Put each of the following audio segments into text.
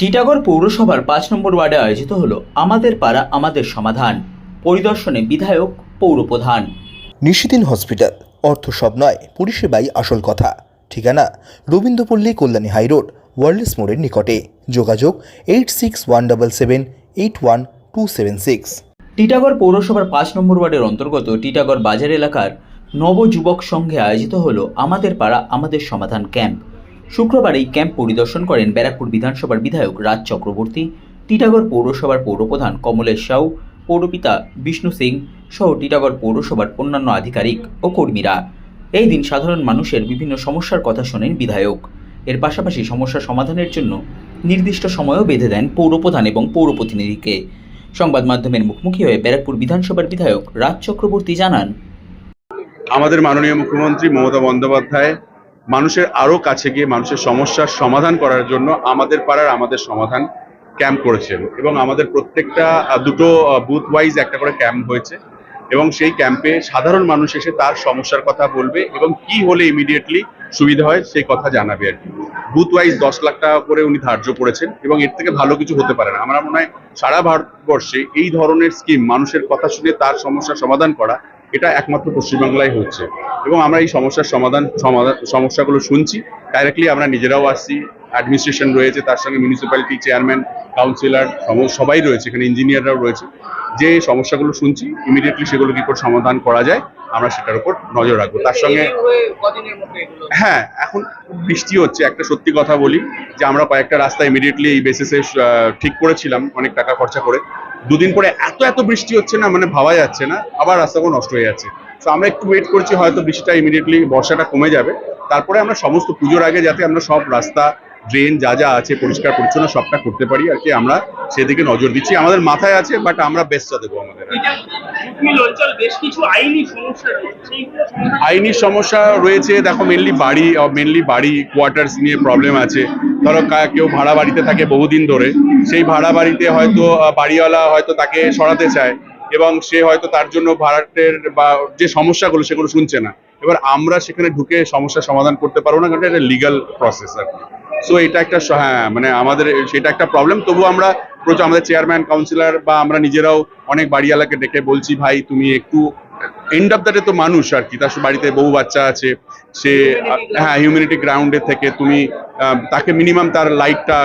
টিটাগড় পৌরসভার পাঁচ নম্বর ওয়ার্ডে আয়োজিত হলো আমাদের পাড়া আমাদের সমাধান। পরিদর্শনে বিধায়ক পৌরপ্রধান। নিশিদিন হসপিটাল অর্থ সব নয় পরিষেবাই আসল কথা। ঠিকানা রবীন্দ্রপল্লী কল্যাণী হাইরোড ওয়ার্ল্ডস মোড়ের নিকটে। যোগাযোগ eight six one double seven eight one two seven six. Titagarh পৌরসভার পাঁচ নম্বর ওয়ার্ডের অন্তর্গত টিটাগড় বাজার এলাকার নবযুবক সংঘে আয়োজিত হলো আমাদের পাড়া আমাদের সমাধান ক্যাম্প। শুক্রবার এই ক্যাম্প পরিদর্শন করেন ব্যারাকপুর বিধানসভার বিধায়ক রাজ চক্রবর্তী, টিটাগড় পৌরসভার পৌরপ্রধান কমলেশ সাউ, পৌরপিতা বিষ্ণু সিং সহ টিটাগড় পৌরসভার অন্যান্য আধিকারিক ও কর্মীরা। এই দিন সাধারণ মানুষের বিভিন্ন সমস্যার কথা শোনেন বিধায়ক। এর পাশাপাশি সমস্যা সমাধানের জন্য নির্দিষ্ট সময়ও বেঁধে দেন পৌরপ্রধান এবং পৌর প্রতিনিধিকে সংবাদ মাধ্যমের মুখোমুখি হয়ে ব্যারাকপুর বিধানসভার বিধায়ক রাজ চক্রবর্তী জানান, আমাদের মাননীয় মুখ্যমন্ত্রী মমতা বন্দ্যোপাধ্যায় মানুষের আরও কাছে গিয়ে মানুষের সমস্যার সমাধান করার জন্য আমাদের পাড়ার আমাদের সমাধান ক্যাম্প করেছেন এবং আমাদের প্রত্যেকটা দুটো বুথ ওয়াইজ একটা করে ক্যাম্প হয়েছে এবং সেই ক্যাম্পে সাধারণ মানুষ এসে তার সমস্যার কথা বলবে এবং কি হলে ইমিডিয়েটলি সুবিধা হয় সেই কথা জানাবে আর কি। বুথ ওয়াইজ দশ লাখ টাকা করে উনি ধার্য করেছেন এবং এর থেকে ভালো কিছু হতে পারে না। আমার মনে হয় সারা ভারতবর্ষে এই ধরনের স্কিম মানুষের কথা শুনে তার সমস্যার সমাধান করা এটা একমাত্র পশ্চিমবাংলায় হচ্ছে। এবং আমরা এই সমস্যার সমাধান সমাধান সমস্যাগুলো শুনছি। ডাইরেক্টলি আমরা নিজেরাও আসছি। অ্যাডমিনিস্ট্রেশন রয়েছে তার সঙ্গে মিউনিসিপ্যালিটি চেয়ারম্যান কাউন্সিলর সবাই রয়েছে এখানে ইঞ্জিনিয়াররাও রয়েছে। যে সমস্যাগুলো শুনছি ইমিডিয়েটলি সেগুলো কি করে সমাধান করা যায়। আমরা সেটার উপর নজর রাখব। তার সঙ্গে হ্যাঁ এখন বৃষ্টি হচ্ছে। একটা সত্যি কথা বলি যে আমরা কয়েকটা রাস্তা ইমিডিয়েটলি এই বেসিসে ঠিক করেছিলাম অনেক টাকা খরচা করে। দুদিন পরে এত এত বৃষ্টি হচ্ছে না মানে ভাবা যাচ্ছে না। আবার রাস্তাগুলো নষ্ট হয়ে যাচ্ছে। তো আমরা একটু ওয়েট করছি হয়তো বৃষ্টিটা ইমিডিয়েটলি বর্ষাটা কমে যাবে। তারপরে আমরা সমস্ত পুজোর আগে যাতে আমরা সব রাস্তা ড্রেন যা যা আছে পরিষ্কার পরিচ্ছন্ন সবটা করতে পারি আর কি আমরা সেদিকে নজর দিচ্ছি। আমাদের মাথায় আছে বাট আমরা বেস্টটা দেবো আমাদের। আইনি সমস্যা রয়েছে। দেখো মেনলি বাড়ি মেনলি বাড়ি কোয়ার্টার্স নিয়ে প্রবলেম আছে। ধরো কেউ ভাড়া বাড়িতে থাকে বহুদিন ধরে। সেই ভাড়া বাড়িতে হয়তো বাড়িওয়ালা হয়তো তাকে সরাতে চায়। এবং সে হয়তো তার জন্য ভাড়াটের বা যে সমস্যাগুলো সেগুলো শুনছে না। এবার আমরা সেখানে ঢুকে সমস্যার সমাধান করতে পারব না, কারণ এটা লিগাল প্রসেস আর সো এটা একটা হ্যাঁ মানে আমাদের সেটা একটা প্রবলেম তবু আমরা প্রচুর আমাদের চেয়ারম্যান কাউন্সিলর বা আমরা নিজেরাও অনেক বাড়িওয়ালাকে ডেকে বলছি, ভাই, তুমি একটু এন্ড অফ দ্য ডে তো মানুষ আর কি। তার বাড়িতে বউ বাচ্চা আছে, সে হ্যাঁ হিউম্যানিটি গ্রাউন্ডে থেকে তুমি তাকে মিনিমাম তার লাইটটা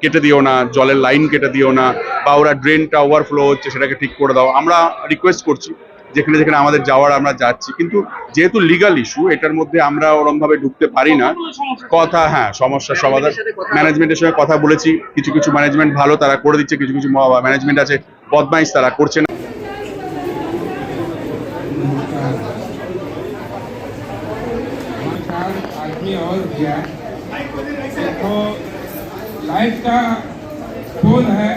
কেটে দিও না জলের লাইন কেটে দিও না বা ওরা ড্রেনটা ওভারফ্লো হচ্ছে সেটাকে ঠিক করে দাও আমরা রিকোয়েস্ট করছি যেখানে যেখানে আমাদের যাওয়ার আমরা যাচ্ছি কিন্তু যেহেতু লিগাল ইস্যু এটার মধ্যে আমরা ওরম ভাবে ঢুকতে পারি না কথা হ্যাঁ সমস্যার সমাধান ম্যানেজমেন্টের সঙ্গে কথা বলেছি কিছু কিছু ম্যানেজমেন্ট ভালো তারা করে দিচ্ছে কিছু কিছু ম্যানেজমেন্ট আছে বদমাইশ তারা করছে না चार आदमी और गया तो लाइट का पोल है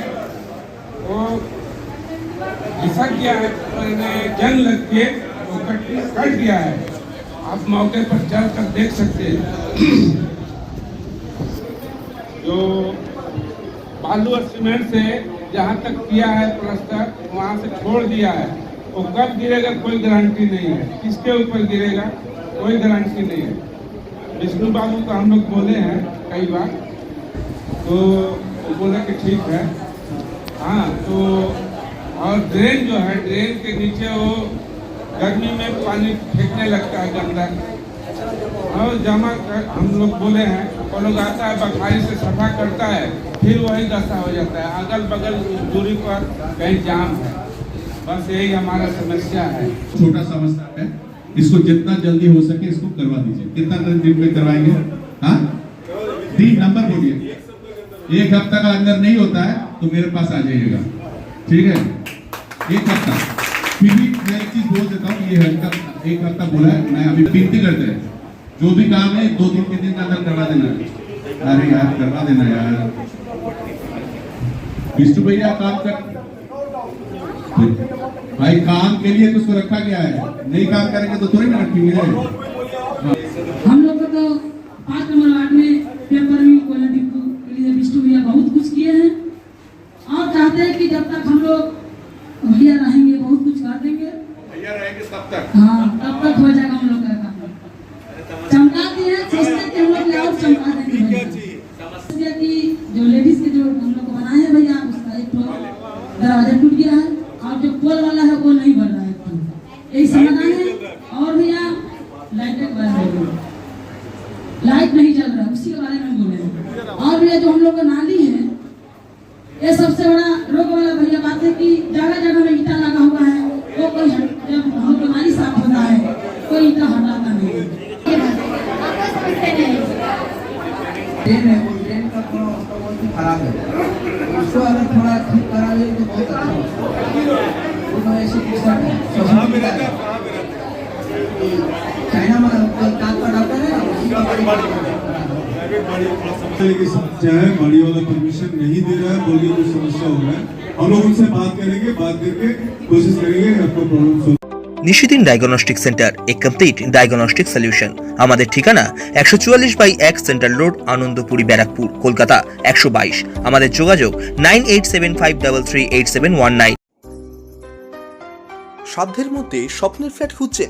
वो घिसक गया है जंग लग के वो कट कट गया है। आप मौके पर चल कर देख सकते हैं। जो बालू और सीमेंट से जहाँ तक किया है प्लस्तर वहाँ से छोड़ दिया है। वो कब गिरेगा कोई गारंटी नहीं है। किसके ऊपर गिरेगा कोई गारंटी नहीं है। विष्णु बाबू को हम लोग बोले हैं कई बार तो वो बोले कि ठीक है। हाँ तो और ड्रेन जो है ड्रेन के नीचे वो गर्मी में पानी फेंकने लगता है गंदा। और जमा कर, हम लोग बोले हैं, वो लोग आता है, बखारी से सफ़ा करता है, फिर वही दशा हो जाता है। अगल बगल दूरी पर कहीं जाम है। बस यही हमारा समस्या है। छोटा समस्या है। इसको जितना जल्दी हो सके इसको करवा दीजिए। कितना दिन में करवाएँगे? हाँ? नंबर बोलिए। एक हफ़्ता का अंदर नहीं होता है तो मेरे पास आ जाइएगा। ठीक है? एक हफ़्ता। फिर भी मैं एक चीज़ बोल देता हूँ ये हल्का एक हफ़्ता बोला है, मैं अभी विनती करते हैं। जो भी काम है, दो के दिन के अंदर करवा देना। अरे यार, करवा देना यार। विष्णु भैया, काम कर। भाई, काम के लिए तो उसको रखा गया है? नहीं काम करेंगे तो थोड़ी ना रखेंगे हम लोग को तो पाँच नंबर कि जब तक हम लोग भैया रहेंगे बहुत कुछ कर देंगे। भैया रहेंगे तब तक। हाँ तब तक हो जाएगा हम लोग का काम। चमका दिए सोचते कि हम लोग और चमका देंगे कि जो लेडीज़ के जो हम लोग बनाए हैं भैया उसका एक दरवाज़ा टूट गया है। और जो पोल वाला है वो नहीं बन रहा है यही समाधान है। और भैया लाइट लाइट नहीं चल रहा उसी के बारे में बोले और भैया जो हम लोग का नाली है ये सबसे बड़ा रोग वाला भैया बात है कि जगह जगह में ईटा लगा हुआ है वो कोई हट- जब हम लोग साफ़ होता है कोई ईटा हटाता नहीं। ये बात। ट्रेन है वो ट्रेन का थोड़ा उसका बहुत ही खराब है उसको अगर थोड़ा ठीक करा ले तो बहुत अच्छा होगा दोनों है सोसाइटी का है। चाइना में दांत का डॉक्टर है का की समस्या है गाड़ी वाला परमिशन नहीं दे रहा है बोलिए जो समस्या हो रहा है हम लोग उनसे बात करेंगे बात करके कोशिश करेंगे आपको problem solve Nishidin diagnostic centre এ কমপ্লিট ডায়াগনস্টিক সলিউশন আমাদের ঠিকানা একশো চুয়াল্লিশ বাই এক সেন্ট্রাল রোড আনন্দপুরি ব্যারাকপুর কলকাতা একশো বাইশ আমাদের যোগাযোগ nine eight seven five double three eight seven one nine সাধ্যের মধ্যে স্বপ্নের ফ্ল্যাট খুঁজছেন